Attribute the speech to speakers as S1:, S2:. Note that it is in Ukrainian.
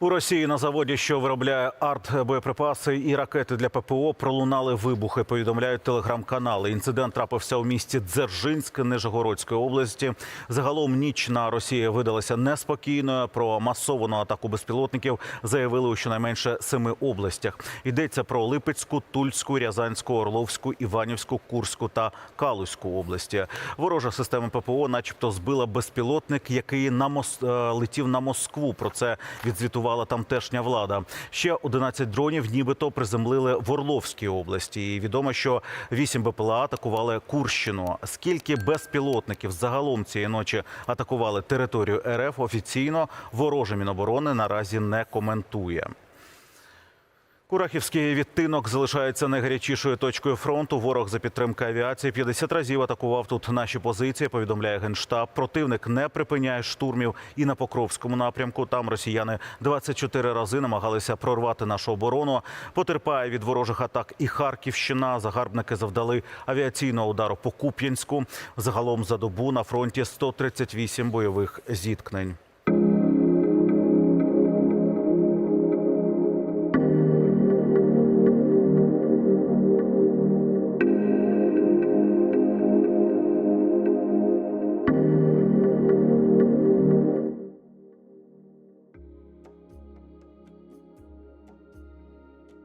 S1: У Росії на заводі, що виробляє арт-боєприпаси і ракети для ППО, пролунали вибухи. Повідомляють телеграм-канали. Інцидент трапився у місті Дзержинськ Нижегородської області. Загалом ніч на Росії видалася неспокійною. Про масовану атаку безпілотників заявили у щонайменше семи областях. Йдеться про Липецьку, Тульську, Рязанську, Орловську, Іванівську, Курську та Калузьку області. Ворожа система ППО, начебто, збила безпілотник, який на мос... е, летів на Москву. Про це відзвітувала тамтешня влада. Ще 11 дронів, нібито приземлили в Орловській області. І відомо, що 8 БПЛА атакували Курщину. Скільки безпілотників загалом цієї ночі атакували територію РФ, офіційно вороже Міноборони наразі не коментує. Курахівський відтинок залишається найгарячішою точкою фронту. Ворог за підтримки авіації 50 разів атакував тут наші позиції. Повідомляє генштаб. Противник не припиняє штурмів і на Покровському напрямку. Там росіяни 24 рази намагалися прорвати нашу оборону. Потерпає від ворожих атак і Харківщина. Загарбники завдали авіаційного удару по Куп'янську. Загалом за добу на фронті 138 бойових зіткнень.